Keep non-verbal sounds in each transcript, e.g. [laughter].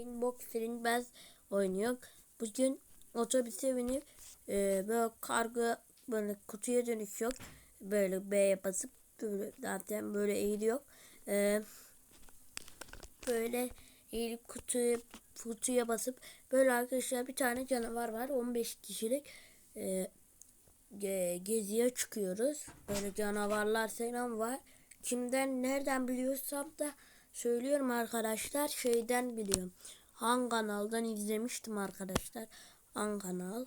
Box Silinmez oynuyor. Bugün otobüse binip e, böyle kargo böyle kutuya dönüşüyor. Böyle B'ye basıp böyle zaten böyle eğiliyor. E, böyle eğilip kutuya, kutuya basıp böyle arkadaşlar bir tane canavar var 15 kişilik e, ge, geziye çıkıyoruz. Böyle canavarlar selam var. Kimden nereden biliyorsam da söylüyorum arkadaşlar şeyden biliyorum. Han kanaldan izlemiştim arkadaşlar. Han kanal.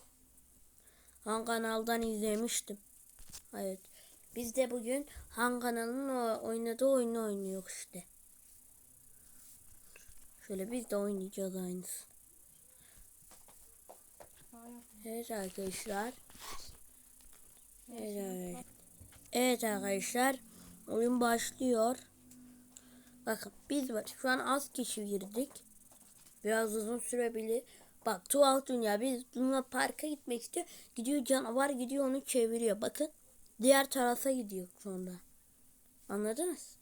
Han kanaldan izlemiştim. Evet. Biz de bugün Han kanalının oynadığı oyunu oynuyor işte. Şöyle biz de oynayacağız aynısı. Evet arkadaşlar. Evet, evet. Evet arkadaşlar. Oyun başlıyor. Bakın biz var. Şu an az kişi girdik. Biraz uzun sürebilir. Bak tuhaf dünya. Biz Luna Park'a gitmek istiyor. Gidiyor canavar gidiyor onu çeviriyor. Bakın. Diğer tarafa gidiyor sonra. Anladınız?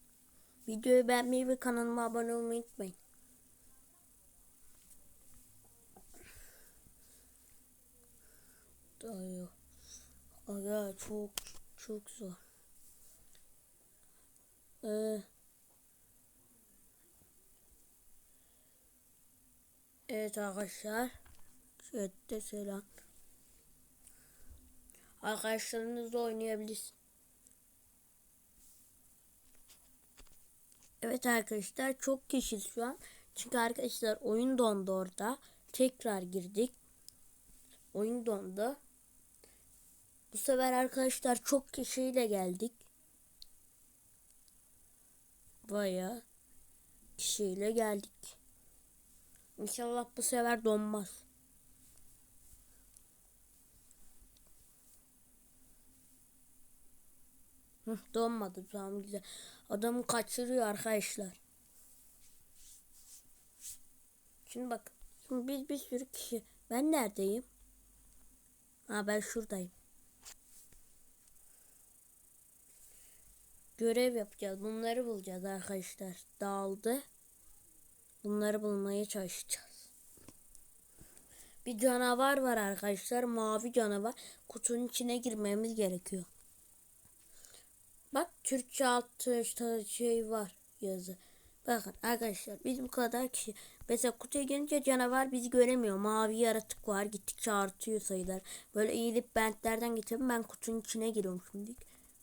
Videoyu beğenmeyi ve kanalıma abone olmayı unutmayın. Dayı. Aga çok çok zor. Ee, evet arkadaşlar. Chatte selam. Arkadaşlarınızla oynayabilirsin. Evet arkadaşlar çok kişi şu an. Çünkü arkadaşlar oyun dondu orada. Tekrar girdik. Oyun dondu. Bu sefer arkadaşlar çok kişiyle geldik. Baya kişiyle geldik. İnşallah bu sefer donmaz. Donmadı tamam güzel. Adamı kaçırıyor arkadaşlar. Şimdi bak. Şimdi biz bir sürü kişi. Ben neredeyim? Ha ben şuradayım. Görev yapacağız. Bunları bulacağız arkadaşlar. Dağıldı. Bunları bulmaya çalışacağız. Bir canavar var arkadaşlar. Mavi canavar. Kutunun içine girmemiz gerekiyor. Bak Türkçe altı şey var yazı. Bakın arkadaşlar biz bu kadar kişi. Mesela kutuya gelince canavar bizi göremiyor. Mavi yaratık var. Gittikçe artıyor sayılar. Böyle eğilip bentlerden getirip ben kutunun içine giriyorum şimdi.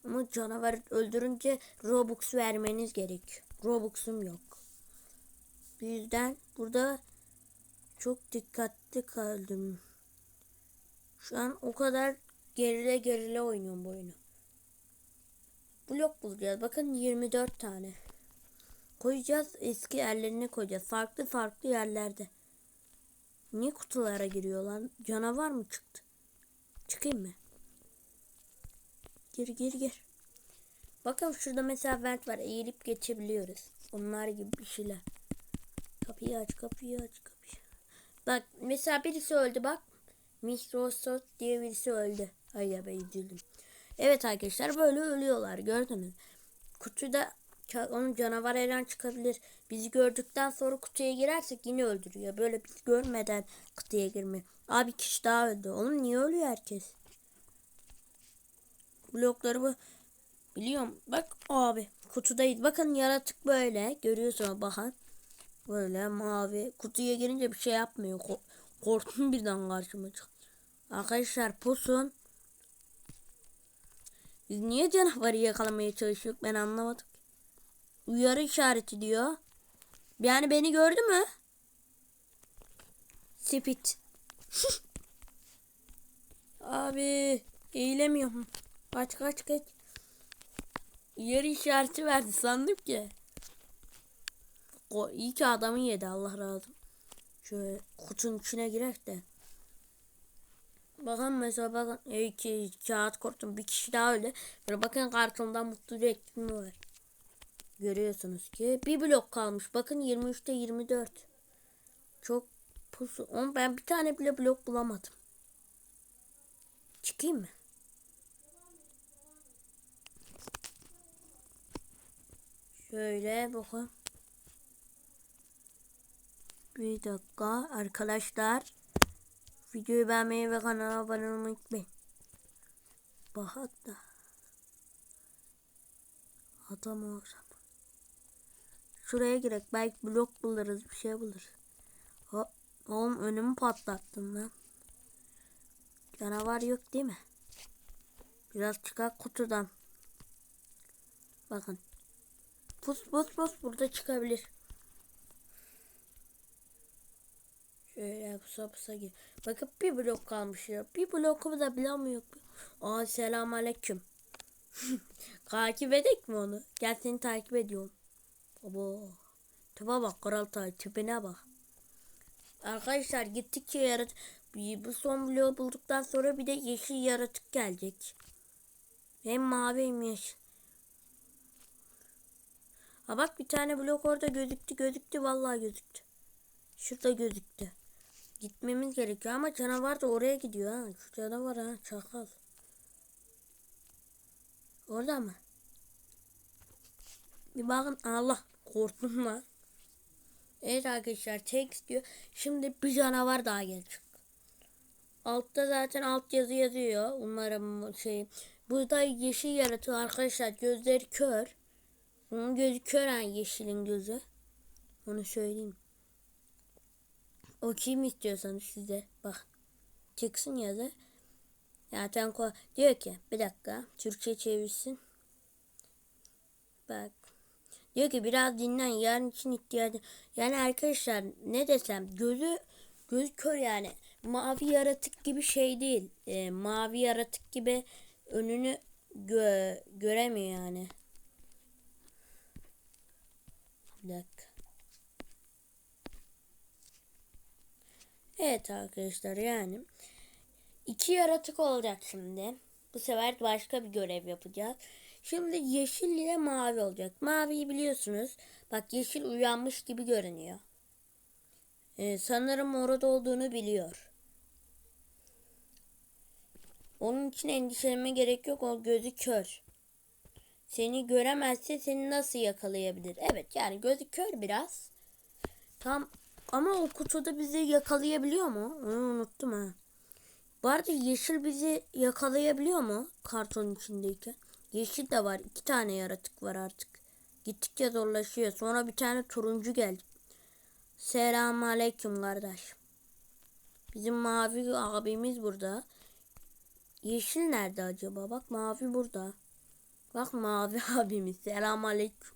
Ama canavar öldürünce Robux vermeniz gerek. Robux'um yok. Bu yüzden burada çok dikkatli kaldım. Şu an o kadar gerile gerile oynuyorum bu oyunu. Blok bulacağız. Bakın 24 tane. Koyacağız. Eski yerlerine koyacağız. Farklı farklı yerlerde. Niye kutulara giriyorlar? Canavar mı çıktı? Çıkayım mı? Gir gir gir. Bakın şurada mesela vent var. Eğilip geçebiliyoruz. Onlar gibi bir şeyler. Kapıyı aç kapıyı aç kapıyı. Bak mesela birisi öldü bak. Microsoft diye birisi öldü. Ay ya ben üzüldüm. Evet arkadaşlar böyle ölüyorlar gördünüz. Kutuda onun canavar eren çıkabilir. Bizi gördükten sonra kutuya girersek yine öldürüyor. Böyle biz görmeden kutuya girme. Abi kişi daha öldü. Oğlum niye ölüyor herkes? Blokları bu. Biliyorum. Bak abi kutudayız. Bakın yaratık böyle. Görüyorsunuz bakın. Böyle mavi. Kutuya girince bir şey yapmıyor. Ko korktum birden karşıma çıktı. Arkadaşlar pusun. Biz niye canavarı yakalamaya çalışıyoruz ben anlamadım. Uyarı işareti diyor. Yani beni gördü mü? Spit. [laughs] Abi eğilemiyorum. Kaç kaç kaç. Uyarı işareti verdi sandım ki. İyi ki adamı yedi Allah razı olsun. Şöyle kutunun içine girek de. Bakın mesela bakın iki kağıt korktum bir kişi daha öyle. Böyle bakın kartondan mutlu reklamı var. Görüyorsunuz ki bir blok kalmış. Bakın 23'te 24. Çok pusu. Ama ben bir tane bile blok bulamadım. Çıkayım mı? Şöyle bakın. Bir dakika arkadaşlar. Videoyu beğenmeyi ve kanala abone olmayı unutmayın. Bak hatta. Adam orada. Şuraya girek. Belki blok buluruz. Bir şey buluruz. Hop. Oğlum önümü patlattın lan. Canavar yok değil mi? Biraz çıkar kutudan. Bakın. Pus pus pus burada çıkabilir. Şöyle pusa pusa gir. Bakın bir blok kalmış ya. Bir blokumu da bilemiyor. Aa selam aleyküm. [laughs] takip edek mi onu? Gel seni takip ediyorum. Baba. Tipe bak kral tay tipine bak. Arkadaşlar gittikçe yarat bu son bloğu bulduktan sonra bir de yeşil yaratık gelecek. Hem mavi hem yeşil. Ha bak bir tane blok orada gözüktü gözüktü vallahi gözüktü. Şurada gözüktü. Gitmemiz gerekiyor ama canavar da oraya gidiyor ha. Şu canavar ha çakal. Orada mı? Bir bakın Allah korktum lan. Evet arkadaşlar tek diyor. Şimdi bir canavar daha gelecek. Altta zaten alt yazı yazıyor. Umarım şey. Burada yeşil yaratığı arkadaşlar gözleri kör. Onun gözü kör yani yeşilin gözü. Onu söyleyeyim. O kim istiyorsanız size bak. Çıksın yazı. Zaten ko diyor ki bir dakika Türkçe çevirsin. Bak. Diyor ki biraz dinlen yarın için ihtiyacı. Yani arkadaşlar ne desem gözü gözü kör yani. Mavi yaratık gibi şey değil. Ee, mavi yaratık gibi önünü gö göremiyor yani. Bir dakika. Evet arkadaşlar yani iki yaratık olacak şimdi. Bu sefer başka bir görev yapacağız. Şimdi yeşil ile mavi olacak. Maviyi biliyorsunuz. Bak yeşil uyanmış gibi görünüyor. Ee, sanırım orada olduğunu biliyor. Onun için endişelenme gerek yok. O gözü kör. Seni göremezse seni nasıl yakalayabilir? Evet yani gözü kör biraz. Tam ama o kutuda bizi yakalayabiliyor mu? Onu unuttum ha. Bu arada yeşil bizi yakalayabiliyor mu? Karton içindeyken. Yeşil de var. iki tane yaratık var artık. Gittikçe zorlaşıyor. Sonra bir tane turuncu geldi. Selamun aleyküm kardeş. Bizim mavi abimiz burada. Yeşil nerede acaba? Bak mavi burada. Bak mavi [laughs] abimiz. Selamun aleyküm.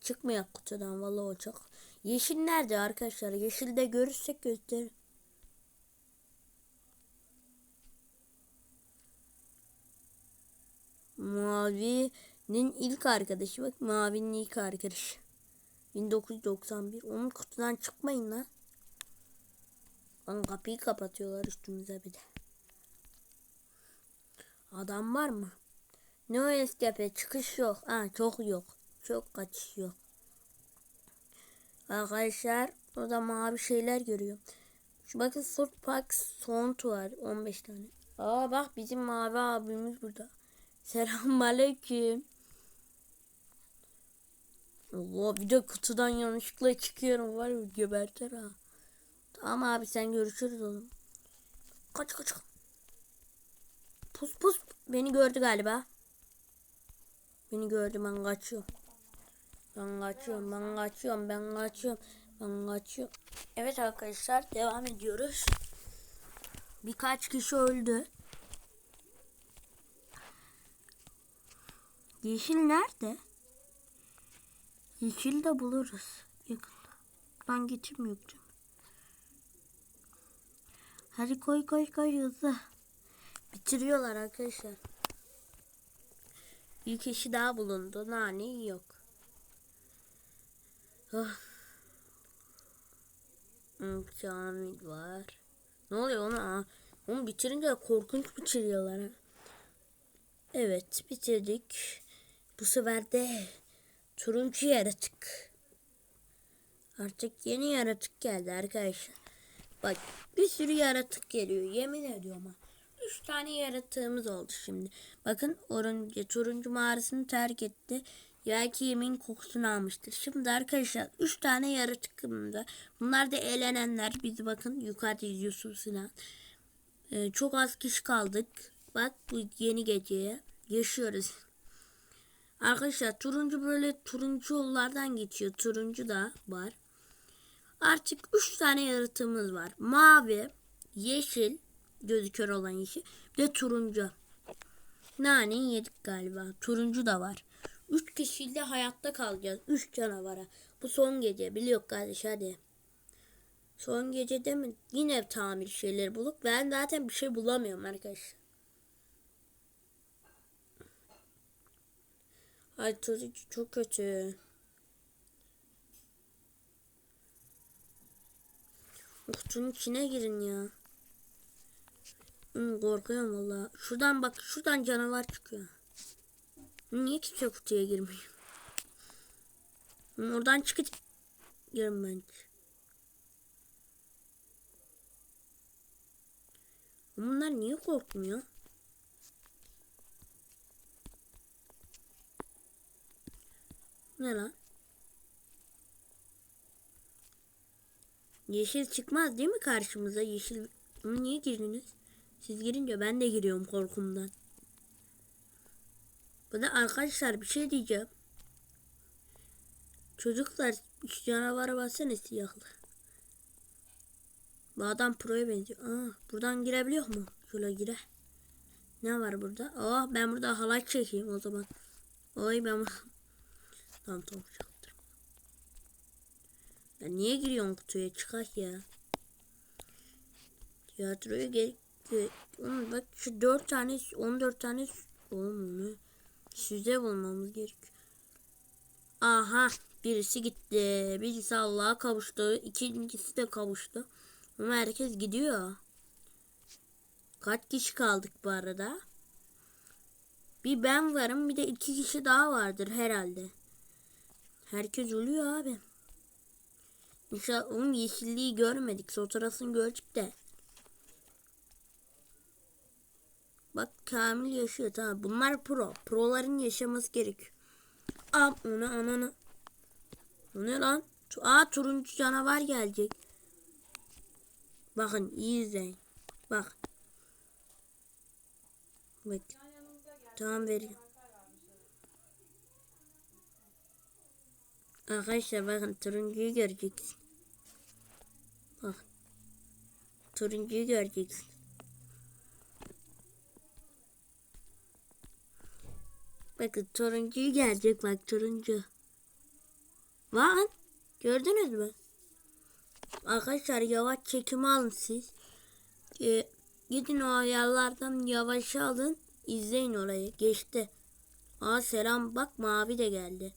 Çıkmıyor kutudan vallahi o. Yeşil nerede arkadaşlar? Yeşilde görürsek göster. Mavi'nin ilk arkadaşı bak Mavi'nin ilk arkadaşı. 1991. Onun kutudan çıkmayın lan. Lan kapıyı kapatıyorlar üstümüze bir de. Adam var mı? Ne o escape çıkış yok. Ha çok yok. Çok kaçış yok. Arkadaşlar orada mavi şeyler görüyor. Şu bakın Sort Park Sound var 15 tane. Aa bak bizim mavi abimiz burada. [laughs] Selamünaleyküm. Allah bir de kutudan yanlışlıkla çıkıyorum var ya gebertir ha. Tamam abi sen görüşürüz oğlum. Kaç kaç. Pus pus beni gördü galiba. Beni gördü ben kaçıyorum. Ben kaçıyorum, ben kaçıyorum, ben kaçıyorum, ben kaçıyorum. Evet arkadaşlar devam ediyoruz. Birkaç kişi öldü. Yeşil nerede? Yeşil de buluruz yakında. Ben geçim Hadi koy koy koy hızlı. Bitiriyorlar arkadaşlar. Bir kişi daha bulundu. Nane yok. Oh. Hmm, var. Ne oluyor ona? Onu bitirince korkunç bitiriyorlar. Ha. Evet bitirdik. Bu sefer de turuncu yaratık. Artık yeni yaratık geldi arkadaşlar. Bak bir sürü yaratık geliyor. Yemin ediyorum ha. Üç tane yaratığımız oldu şimdi. Bakın orunca turuncu mağarasını terk etti. Belki yemeğin kokusunu almıştır. Şimdi arkadaşlar 3 tane yaratıkımda. Bunlar da eğlenenler. Biz bakın yukarıda izliyorsunuz Sinan. Ee, çok az kişi kaldık. Bak bu yeni geceye yaşıyoruz. Arkadaşlar turuncu böyle turuncu yollardan geçiyor. Turuncu da var. Artık 3 tane yaratığımız var. Mavi, yeşil, gözü kör olan yeşil. Bir de turuncu. Nane yedik galiba. Turuncu da var. 3 kişiyle hayatta kalacağız. 3 canavara. Bu son gece. Biliyor kardeş hadi. Son gece değil mi? Yine tamir şeyleri bulup ben zaten bir şey bulamıyorum arkadaşlar. Ay turuncu çok kötü. Kutunun içine girin ya. Korkuyorum valla. Şuradan bak şuradan canavar çıkıyor. Niye kimse kutuya girmiyor? Oradan çıkıp girin bence. Bunlar niye korkmuyor? Ne lan? Yeşil çıkmaz değil mi karşımıza? Yeşil niye girdiniz? Siz girince ben de giriyorum korkumdan. Bu da arkadaşlar bir şey diyeceğim. Çocuklar şu canavara baksana siyahlı. Bu adam proya benziyor. Aa, buradan girebiliyor mu? Şöyle gire. Ne var burada? Aa, ben burada halay çekeyim o zaman. Oy ben Tamam tamam çaktır. Ya niye giriyorsun kutuya? Çıkart ya. Tiyatroya gel. bak şu 4 tane 14 tane oğlum ne? Süze bulmamız gerek. Aha birisi gitti. Birisi Allah'a kavuştu. İkincisi de kavuştu. Ama herkes gidiyor. Kaç kişi kaldık bu arada? Bir ben varım bir de iki kişi daha vardır herhalde. Herkes ölüyor abi. İnşallah onun yeşilliği görmedik. Fotoğrafını gördük de. Bak Kamil yaşıyor tamam. Bunlar pro. Proların yaşaması gerek. Aa onu ananı. O ne lan? Aa turuncu canavar gelecek. Bakın iyi izleyin. Bak. Bak. Tamam veriyorum. Arkadaşlar bakın turuncuyu göreceksin. Bak. Turuncuyu göreceksin. Bakın turuncuyu gelecek bak turuncu. Bakın. Gördünüz mü? Arkadaşlar yavaş çekimi alın siz. Ee, gidin o ayarlardan yavaş alın. İzleyin orayı. Geçti. Aa selam bak mavi de geldi.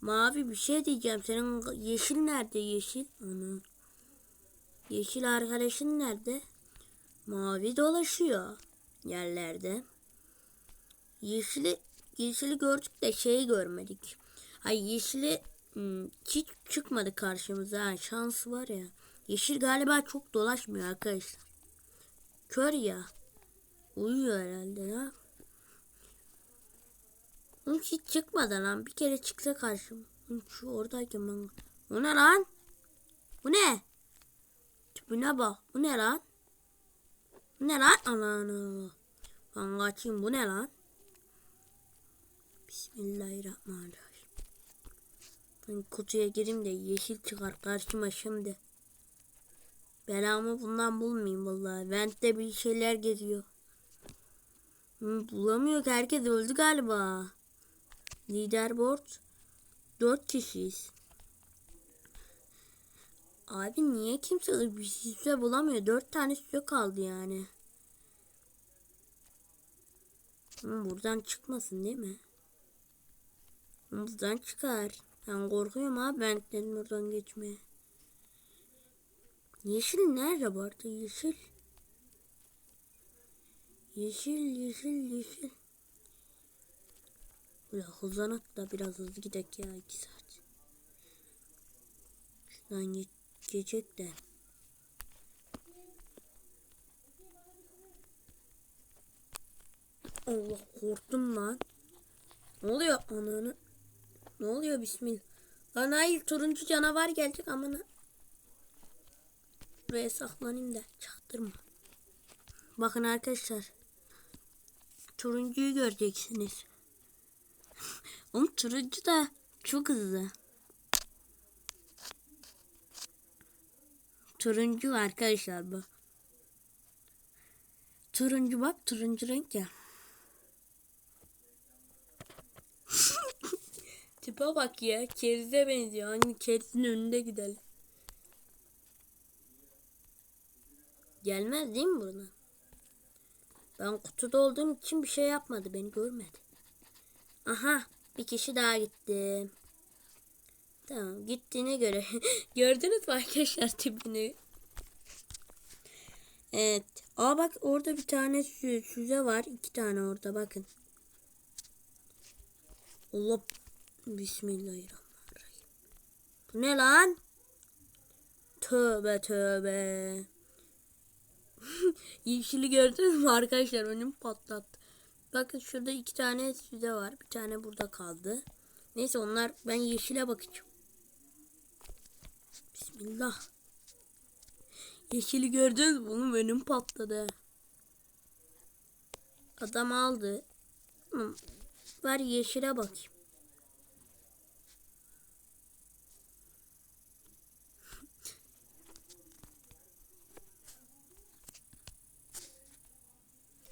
Mavi bir şey diyeceğim. Senin yeşil nerede yeşil? Ana. Yeşil arkadaşın nerede? Mavi dolaşıyor yerlerde. Yeşili yeşili gördük de şeyi görmedik. Ay yeşili hmm, hiç çıkmadı karşımıza. Ha, şans var ya. Yeşil galiba çok dolaşmıyor arkadaşlar. Kör ya. Uyuyor herhalde ya. Oğlum hiç çıkmadı lan. Bir kere çıksa karşıma. Oğlum Şu oradayken ben. Bu ne lan? Bu ne? Tipine bak. Bu ne lan? Bu ne lan? Ananı. Ben kaçayım. Bu ne lan? Bismillahirrahmanirrahim. Ben kutuya gireyim de yeşil çıkar karşıma şimdi. Belamı bundan bulmayayım vallahi. Vent'te bir şeyler geziyor. Bulamıyor ki herkes öldü galiba. Leaderboard. Dört kişiyiz. Abi niye kimse bir süre bulamıyor? Dört tane süre kaldı yani. Hı, buradan çıkmasın değil mi? Buradan çıkar. Ben korkuyorum abi benden oradan geçmeye. Yeşil nerede bu arada? Yeşil. Yeşil, yeşil, yeşil. Böyle hızlanak da biraz hızlı gidek ya iki saat. Şuradan ge geçecek de. Allah korktum lan. Ne oluyor ananı? Ne oluyor bismillah. Lan hayır turuncu canavar gelecek amına. Buraya saklanayım da çaktırma. Bakın arkadaşlar. Turuncuyu göreceksiniz. [laughs] Oğlum turuncu da çok hızlı. Turuncu arkadaşlar bu. Turuncu bak turuncu renk ya. Tipe bak ya. Kerize benziyor. Hangi kerizin önünde gidelim. Gelmez değil mi buradan? Ben kutuda olduğum için bir şey yapmadı. Beni görmedi. Aha. Bir kişi daha gitti. Tamam. Gittiğine göre. [laughs] Gördünüz mü arkadaşlar tipini? Evet. Aa bak orada bir tane sü süze var. iki tane orada bakın. Allah. Bismillahirrahmanirrahim. Bu ne lan? Tövbe tövbe. [laughs] Yeşili gördünüz mü arkadaşlar? Önüm patlattı. Bakın şurada iki tane süze var. Bir tane burada kaldı. Neyse onlar ben yeşile bakacağım. Bismillah. Yeşili gördünüz mü? Oğlum önüm patladı. Adam aldı. Ver yeşile bakayım.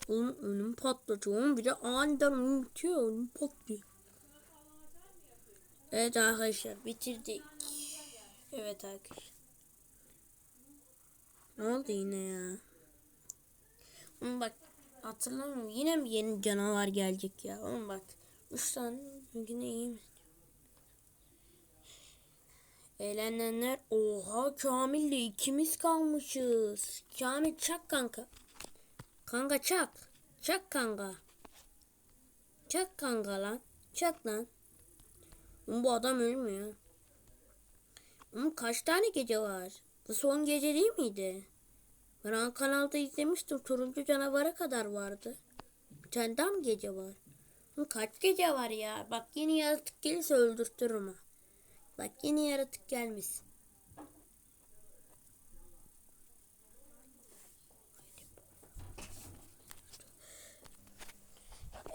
Oğlum önüm patladı. Oğlum bir de aniden bitiyor. Önüm patlıyor. Evet arkadaşlar bitirdik. Evet arkadaşlar. Ne oldu yine ya? Oğlum bak hatırlamıyorum. Yine mi yeni canavar gelecek ya? Oğlum bak. Üç tane yine iyi mi? Eğlenenler oha Kamil'le ikimiz kalmışız. Kamil çak kanka. Kanka çak. Çak kanka. Çak kanka lan. Çak lan. Oğlum bu adam ölmüyor. Oğlum kaç tane gece var? Bu son gece değil miydi? Ben ana kanalda izlemiştim. Turuncu canavara kadar vardı. Bir tane daha mı gece var? Oğlum kaç gece var ya? Bak yeni yaratık gelirse öldürtürüm ha. Bak yeni yaratık gelmesin.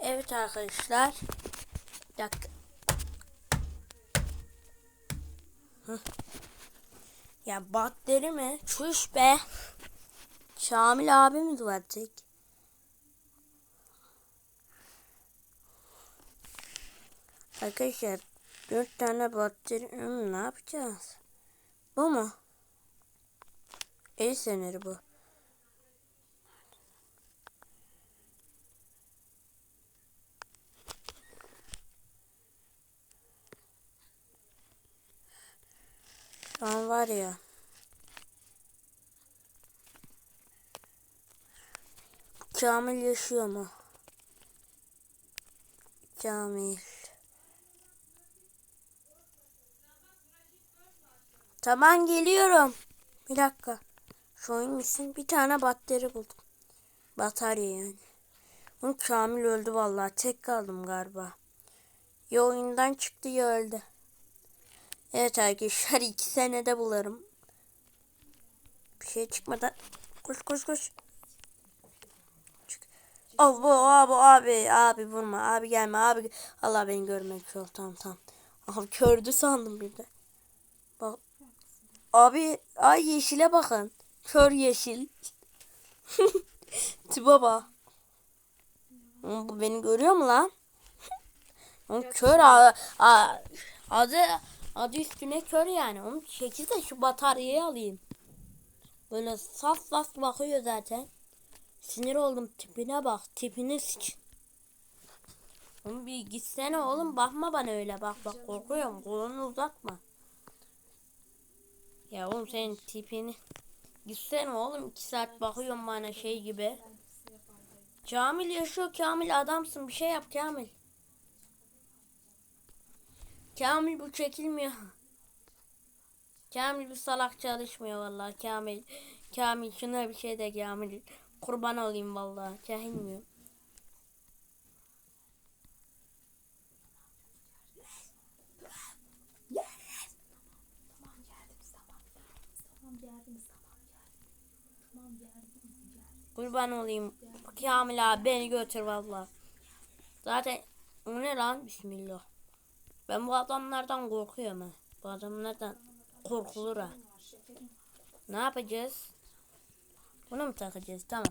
Evet arkadaşlar. Bir. Ya bakteri mi? Çüş be. Şamil abimiz var tek. Arkadaşlar dört tane bakteri ne yapacağız? Bu mu? El seneri bu. Şu an var ya. Kamil yaşıyor mu? Kamil. Tamam geliyorum. Bir dakika. Şu oyun misin? Bir tane batteri buldum. Batarya yani. Oğlum Kamil öldü vallahi. Tek kaldım galiba. Ya oyundan çıktı ya öldü. Evet arkadaşlar iki senede bularım. Bir şey çıkmadan. Koş koş koş. Çık. Al bu abi abi abi vurma abi gelme abi. Allah beni görmek yok tamam tamam. Abi kördü sandım bir de. Bak. Abi ay yeşile bakın. Kör yeşil. [laughs] Oğlum Bu beni görüyor mu lan? Kör a, a, adı adı üstüne kör yani. Oğlum çekil de şu bataryayı alayım. Böyle saf saf bakıyor zaten. Sinir oldum tipine bak. Tipine sıç. Oğlum bir gitsene oğlum bakma bana öyle bak bak korkuyorum kolunu uzatma. Ya oğlum senin tipini gitsene oğlum iki saat bakıyorum bana şey gibi. Kamil yaşıyor Kamil adamsın bir şey yap Kamil. Kamil bu çekilmiyor. Kamil bu salak çalışmıyor vallahi Kamil. Kamil şuna bir şey de Kamil. Kurban olayım vallahi çekilmiyor. Kurban olayım. Kamil abi beni götür vallahi. Zaten o ne lan? Bismillah. Ben bu adamlardan korkuyorum ha. Bu adamlardan korkulur ha. Ne yapacağız? Bunu mu takacağız? Tamam.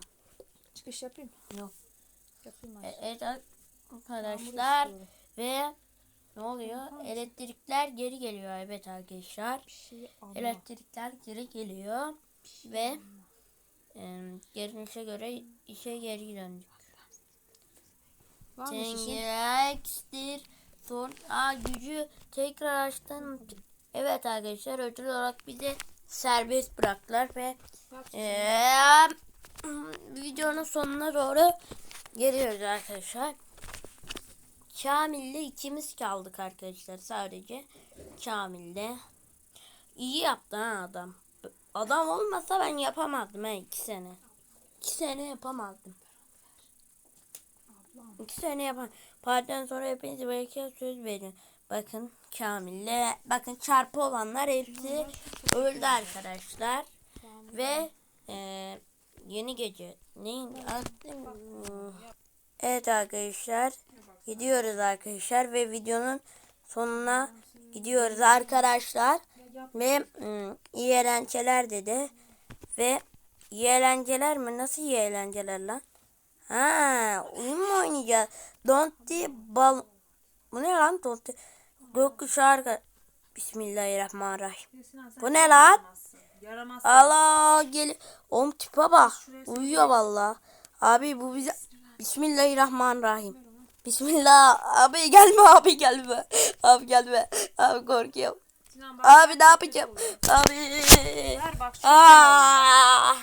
Çıkış yapayım. Yok. Yapayım E. Evet arkadaşlar ve ne oluyor? Elektrikler geri geliyor evet arkadaşlar. Şey. Elektrikler geri geliyor ve e, görünüşe göre işe geri döndük. Mı şişe? Tengerekstir. Son Aa, gücü tekrar açtım. Evet arkadaşlar ödül olarak bizi serbest bıraktılar ve eee, [clears throat] videonun sonuna doğru geliyoruz arkadaşlar. Kamil'le ikimiz kaldık arkadaşlar sadece. Kamil'le. İyi yaptı ha adam. Adam olmasa ben yapamazdım he iki sene. İki sene yapamazdım. İki sene yapan. Partiden sonra hepinize belki söz verin. Bakın Kamil'le bakın çarpı olanlar hepsi öldü arkadaşlar. Ve eee, yeni gece neyin adı? Evet arkadaşlar gidiyoruz arkadaşlar ve videonun sonuna gidiyoruz arkadaşlar. Ve ım, iyi eğlenceler dedi. Ve iyi eğlenceler mi? Nasıl iyi eğlenceler lan? Ha, oyun mu oynayacağız? Don't bal... Bu ne lan? Don't Gökkuşağı arka... Bismillahirrahmanirrahim. Bu ne lan? Yaramaz. Allah gel. Oğlum tipe bak. Uyuyor valla. Abi bu bize... Bismillahirrahmanirrahim. Bismillah. Abi gelme abi gelme. Abi gelme. Abi korkuyorum. Abi ne yapacağım? Abi. Ver bak Aa!